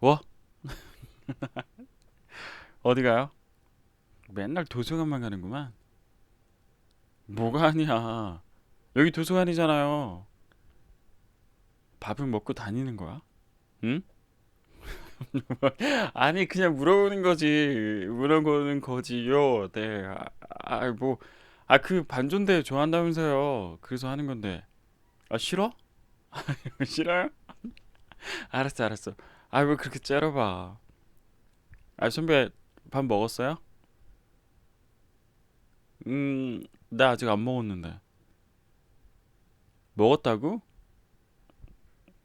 뭐? 어디 가요? 맨날 도서관만 가는구만. 뭐가 아니야. 여기 도서관이잖아요. 밥은 먹고 다니는 거야? 응? 아니 그냥 물어보는 거지. 물어보는 거지요. 네. 아, 아, 뭐. 아, 그 반존대 좋아한다면서요. 그래서 하는 건데. 아, 싫어? 싫어요? 알았어, 알았어. 아, 왜 그렇게 째려봐. 아, 선배, 밥 먹었어요? 음, 나 아직 안 먹었는데. 먹었다고?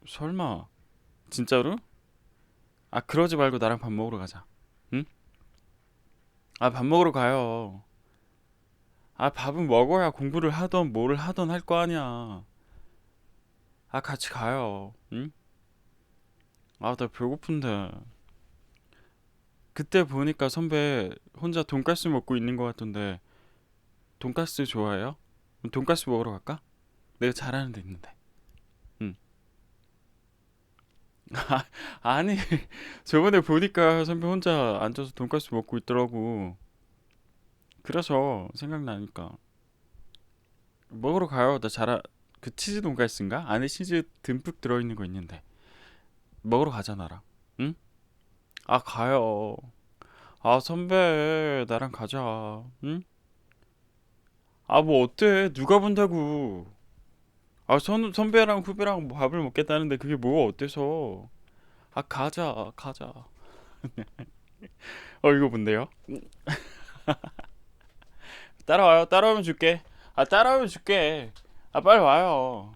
설마. 진짜로? 아, 그러지 말고 나랑 밥 먹으러 가자. 응? 아, 밥 먹으러 가요. 아, 밥은 먹어야 공부를 하던 뭐를 하던 할 거 아니야. 아, 같이 가요. 응? 아, 나 배고픈데. 그때 보니까 선배 혼자 돈가스 먹고 있는 것 같던데 돈가스 좋아해요? 그럼 돈가스 먹으러 갈까? 내가 잘하는 데 있는데. 응. 아니, 저번에 보니까 선배 혼자 앉아서 돈가스 먹고 있더라고. 그래서 생각나니까 먹으러 가요. 나 잘하 그 치즈 돈가스인가? 안에 치즈 듬뿍 들어있는 거 있는데 먹으러 가자 나랑. 응? 아 가요. 아 선배 나랑 가자. 응? 아 뭐 어때? 누가 본다고? 아 선, 선배랑 후배랑 뭐 밥을 먹겠다는데 그게 뭐가 어때서? 아 가자 가자. 어 이거 뭔데요? 따라와요. 따라오면 줄게. 아 따라오면 줄게. 아 빨리 와요.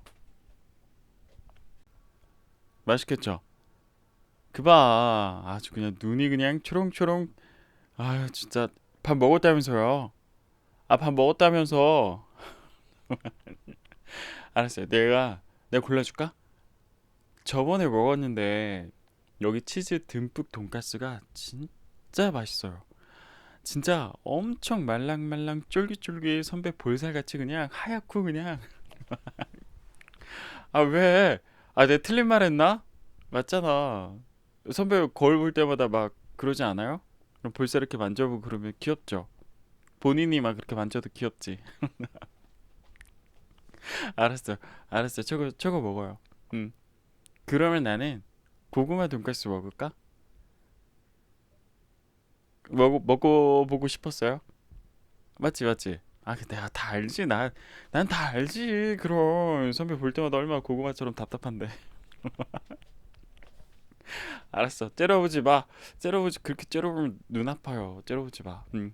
맛있겠죠? 그봐 아주 그냥 눈이 그냥 초롱초롱. 아유 진짜 밥 먹었다면서요? 아 밥 먹었다면서. 알았어요. 내가 내가 골라줄까? 저번에 먹었는데 여기 치즈 듬뿍 돈가스가 진짜 맛있어요. 진짜 엄청 말랑말랑 쫄깃쫄깃 선배 볼살같이 그냥 하얗고 그냥 아 왜? 아 내가 틀린 말 했나? 맞잖아. 선배 거울 볼 때마다 막 그러지 않아요? 그럼 볼살 이렇게 만져보고 그러면 귀엽죠? 본인이 막 그렇게 만져도 귀엽지. 알았어, 알았어. 저거 저거 먹어요. 음. 그러면 나는 고구마 돈가스 먹을까? 먹어 먹어 보고 싶었어요. 맞지, 맞지. 아, 그 내가 다 알지. 나, 난 다 알지. 그럼 선배 볼 때마다 얼마나 고구마처럼 답답한데. 알았어. 째려보지 마. 째려보지 그렇게 째려보면 눈 아파요. 째려보지 마. 음.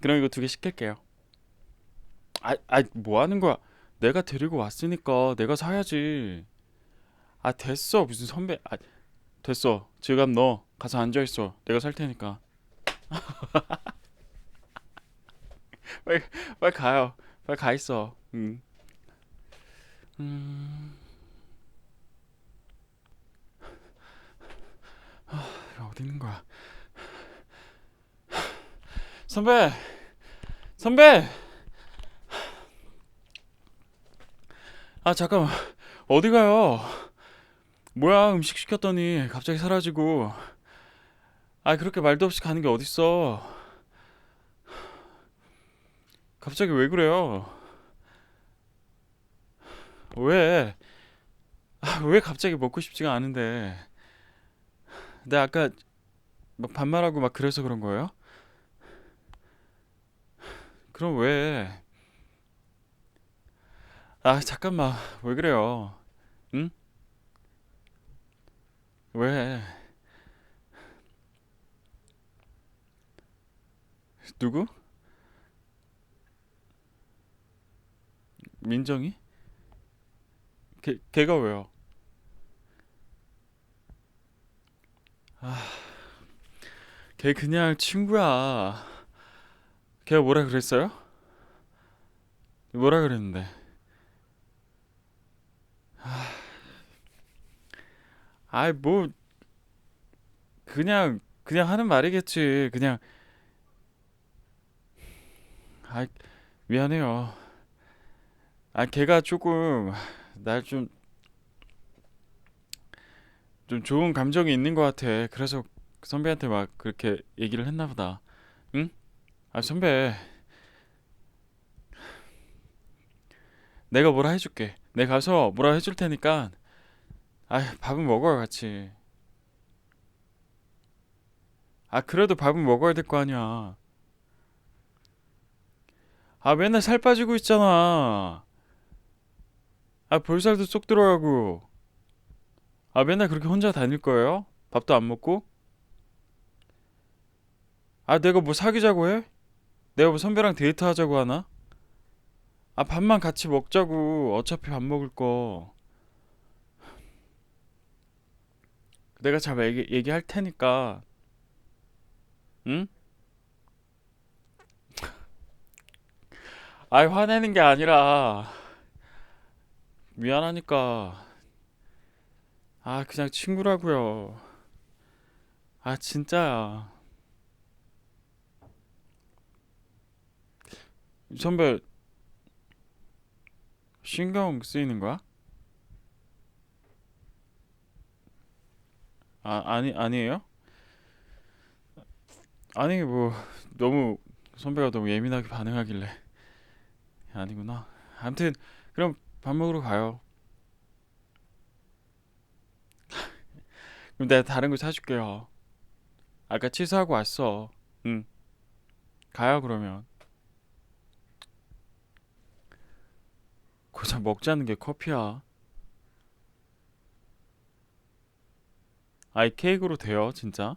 그럼 이거 두 개 시킬게요. 아, 아, 뭐 하는 거야? 내가 데리고 왔으니까 내가 사야지. 아, 됐어. 무슨 선배? 아, 됐어. 지금 너 가서 앉아 있어. 내가 살 테니까. 빨리, 빨리 가요. 빨리 가 있어. 음. 음. 어디 있는 거야? 선배, 선배. 아 잠깐만. 어디 가요? 뭐야 음식 시켰더니 갑자기 사라지고. 아 그렇게 말도 없이 가는 게 어딨어? 갑자기 왜 그래요? 왜? 아, 왜 갑자기 먹고 싶지가 않은데? 내가 아까 막 반말하고 막 그래서 그런 거예요? 그럼 왜? 아 잠깐만 왜 그래요? 응? 왜? 누구? 민정이? 걔 걔가 왜요? 걔 그냥 친구야. 걔가 뭐라 그랬어요? 뭐라 그랬는데? 아이 뭐 그냥 그냥 하는 말이겠지. 그냥 아 미안해요. 아 걔가 조금 날 좀 좀 좋은 감정이 있는 것 같아. 그래서 선배한테 막 그렇게 얘기를 했나 보다. 응? 아 선배, 내가 뭐라 해줄게. 내가 가서 뭐라 해줄 테니까. 아 밥은 먹어요 같이. 아 그래도 밥은 먹어야 될 거 아니야. 아 맨날 살 빠지고 있잖아. 아 볼살도 쏙 들어가고. 아 맨날 그렇게 혼자 다닐 거예요? 밥도 안 먹고? 아 내가 뭐 사귀자고 해? 내가 뭐 선배랑 데이트하자고 하나? 아 밥만 같이 먹자고. 어차피 밥 먹을 거. 내가 잘 얘기, 얘기할 테니까. 응? 아이 화내는 게 아니라 미안하니까. 아 그냥 친구라고요. 아 진짜야. 선배 신경 쓰이는 거야? 아 아니 아니에요? 아니 뭐 너무 선배가 너무 예민하게 반응하길래 아니구나. 아무튼 그럼 밥 먹으러 가요. 그럼 내가 다른 거 사줄게요. 아까 취소하고 왔어. 응. 가요 그러면. 고작 먹자는 게 커피야. 아이 케이크로 돼요 진짜.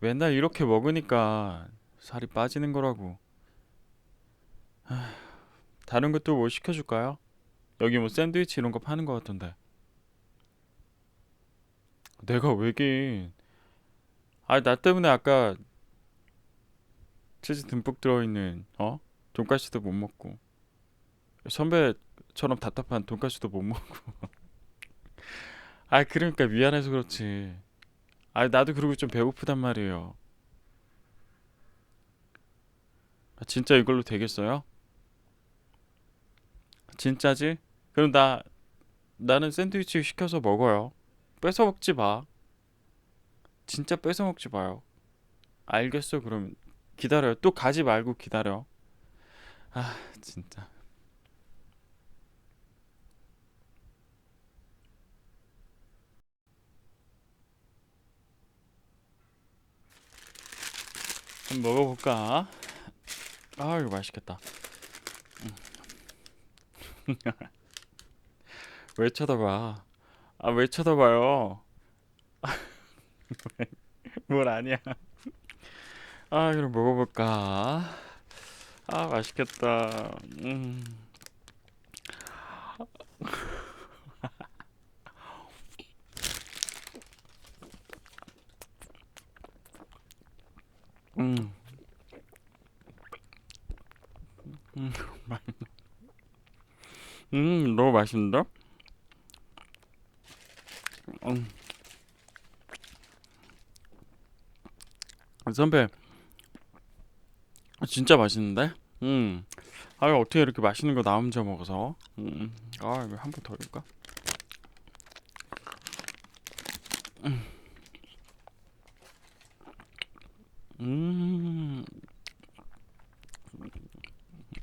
맨날 이렇게 먹으니까 살이 빠지는 거라고. 다른 것도 뭐 시켜줄까요? 여기 뭐 샌드위치 이런 거 파는 거 같던데. 내가 왜긴? 아, 나 때문에 아까 치즈 듬뿍 들어있는 어? 돈까스도 못 먹고 선배처럼 답답한 돈까스도 못 먹고. 아, 그러니까 미안해서 그렇지. 아, 나도 그리고 좀 배고프단 말이에요. 아, 진짜 이걸로 되겠어요? 진짜지? 그럼 나 나는 샌드위치 시켜서 먹어요. 뺏어 먹지 마. 진짜 뺏어 먹지 마요. 알겠어. 그럼 기다려요. 또 가지 말고 기다려. 아, 진짜. 한번 먹어볼까? 아, 이거 맛있겠다. 왜 쳐다봐? 아, 왜 쳐다봐요? 뭘 아니야? 아, 그럼 먹어볼까? 아, 맛있겠다. 음, 음, 음, 음, 너무 맛있는데? 음, 선배, 진짜 맛있는데? 음, 아, 어떻게 이렇게 맛있는 거 나 혼자 먹어서? 음, 아, 이거 한번 더 줄까? 음,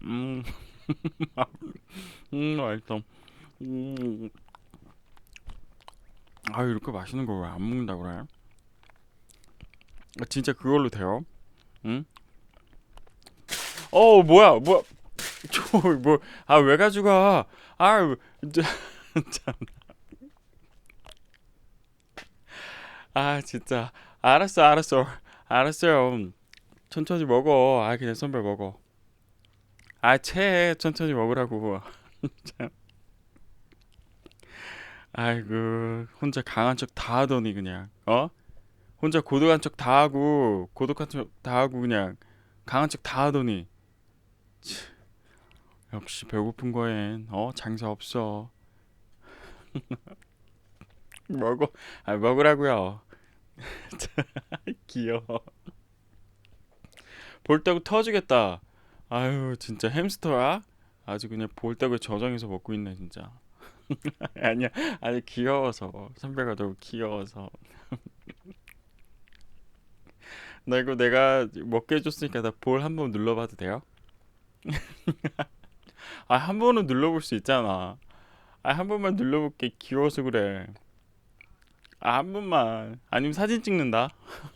음, 음, 맛있어. 음, 아, 이렇게 맛있는 거왜안 먹는다 그래? 아, 진짜 그걸로 돼요? 응? 어, 뭐야, 뭐야? 저, 뭐, 아, 왜 가져가? 아, 저, 참, 아, 진짜. 알았어, 알았어, 알았어요. 천천히 먹어. 아, 그냥 선배 먹어. 아, 채, 천천히 먹으라고. 아이고, 혼자 강한 척 다 하더니 그냥, 어? 혼자 고독한 척 다 하고, 고독한 척 다 하고 그냥 강한 척 다 하더니, 역시 배고픈 거엔, 어, 장사 없어. 먹어, 아, 먹으라고요. 귀여워. 볼따구 터지겠다. 아유, 진짜 햄스터야? 아주 그냥 볼따구에 저장해서 먹고 있네, 진짜. 아니야 아니 귀여워서 선배가 너무 귀여워서 나 이거 내가 먹게 해줬으니까 나 볼 한 번 눌러봐도 돼요? 아 한 번은 눌러볼 수 있잖아. 아 한 번만 눌러볼게. 귀여워서 그래. 아 한 번만. 아니면 사진 찍는다?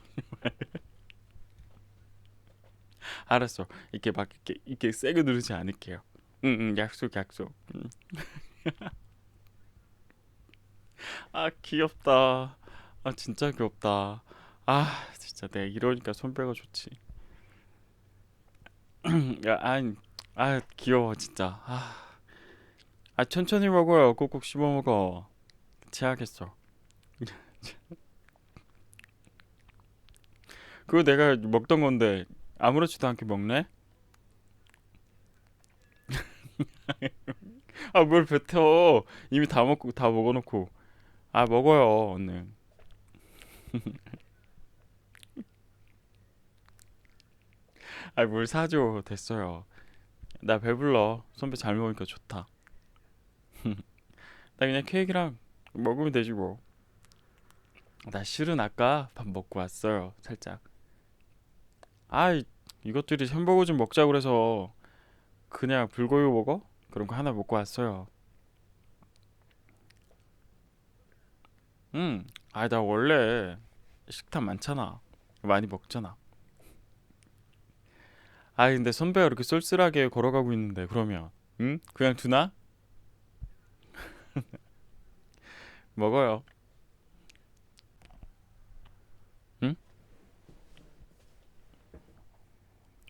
알았어. 이렇게 막 이렇게 이렇게 세게 누르지 않을게요. 응응. 약속 약속. 응. 아 귀엽다. 아 진짜 귀엽다. 아 진짜 내가 이러니까 손빼가 좋지. 야 아니 아 귀여워 진짜. 아, 아 천천히 먹어요. 꼭꼭 씹어 먹어. 체하겠어. 그거 내가 먹던 건데 아무렇지도 않게 먹네? 아 뭘 뱉어. 이미 다 먹고 다 먹어놓고. 아 먹어요 언니 아뭘 사줘 됐어요. 나 배불러. 선배 잘 먹으니까 좋다. 나 그냥 케이크랑 먹으면 되지 뭐. 나 실은 아까 밥 먹고 왔어요 살짝. 아 이- 이것들이 햄버거 좀 먹자 그래서 그냥 불고기 버거 그런 거 하나 먹고 왔어요. 응아 나 원래 식탐 많잖아. 많이 먹잖아 아 근데 선배가 이렇게 쏠쏠하게 걸어가고 있는데 그러면 응? 그냥 두나? 먹어요 응?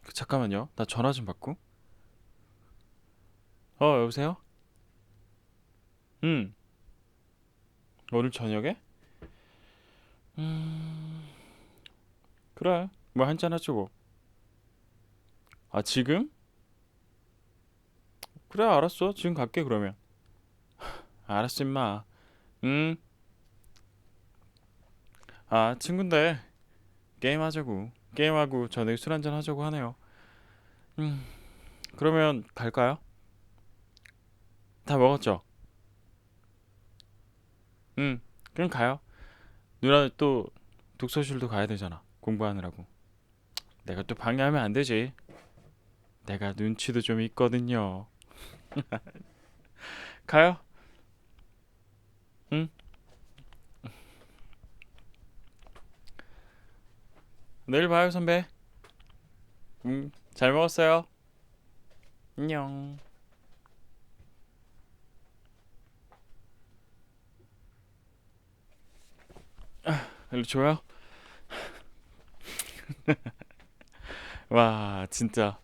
그, 잠깐만요 나 전화 좀 받고 어 여보세요? 응 오늘 저녁에? 음 그래 뭐 한잔 하죠 뭐. 아 지금? 그래 알았어. 지금 갈게 그러면. 알았어 임마. 응? 아 친구인데 게임하자고. 게임하고 저녁에 술 한잔 하자고 하네요. 음 그러면 갈까요? 다 먹었죠? 응 그럼 가요. 누나 또 독서실도 가야 되잖아. 공부하느라고. 내가 또 방해하면 안 되지 내가 눈치도 좀 있거든요. 가요. 응? 내일 봐요 선배. 응 잘 먹었어요. 안녕. 일로 줘요. 와 진짜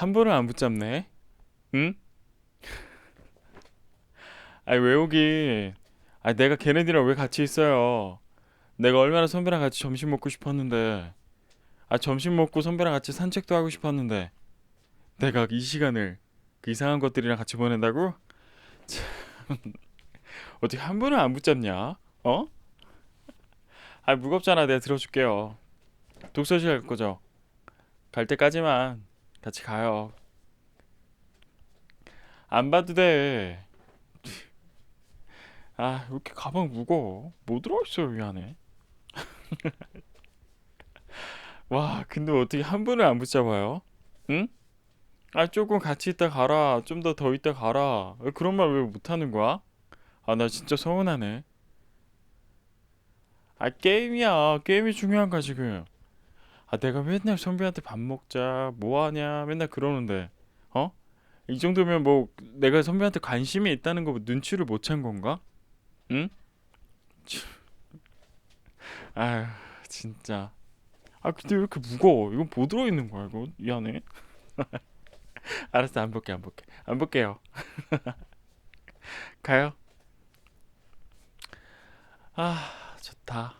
한 번을 안 붙잡네 응? 아니 외우기 아니 내가 걔네들이랑 왜 같이 있어요 내가 얼마나 선배랑 같이 점심 먹고 싶었는데 아 점심 먹고 선배랑 같이 산책도 하고 싶었는데 내가 이 시간을 그 이상한 것들이랑 같이 보낸다고? 참, 어떻게 한 번을 안 붙잡냐? 어? 아 무겁잖아 내가 들어줄게요 독서실 갈 거죠? 갈 때까지만 같이 가요 안 봐도 돼 아, 왜 이렇게 가방 무거워? 뭐 들어있어요, 이 안에? 와, 근데 어떻게 한 분을 안 붙잡아요? 응? 아, 조금 같이 있다 가라. 좀 더 더 있다 가라. 왜 그런 말 왜 못하는 거야? 아, 나 진짜 서운하네. 아, 게임이야. 게임이 중요한 거야, 지금. 아, 내가 맨날 선배한테 밥 먹자, 뭐 하냐, 맨날 그러는데, 어? 이 정도면 뭐, 내가 선배한테 관심이 있다는 거뭐 눈치를 못 챈 건가? 응? 아휴 진짜. 아 근데 왜 이렇게 무거워? 이건 뭐 들어있는 거야 이거? 이 안에? 알았어 안 볼게 안 볼게. 안 볼게요. 가요. 아 좋다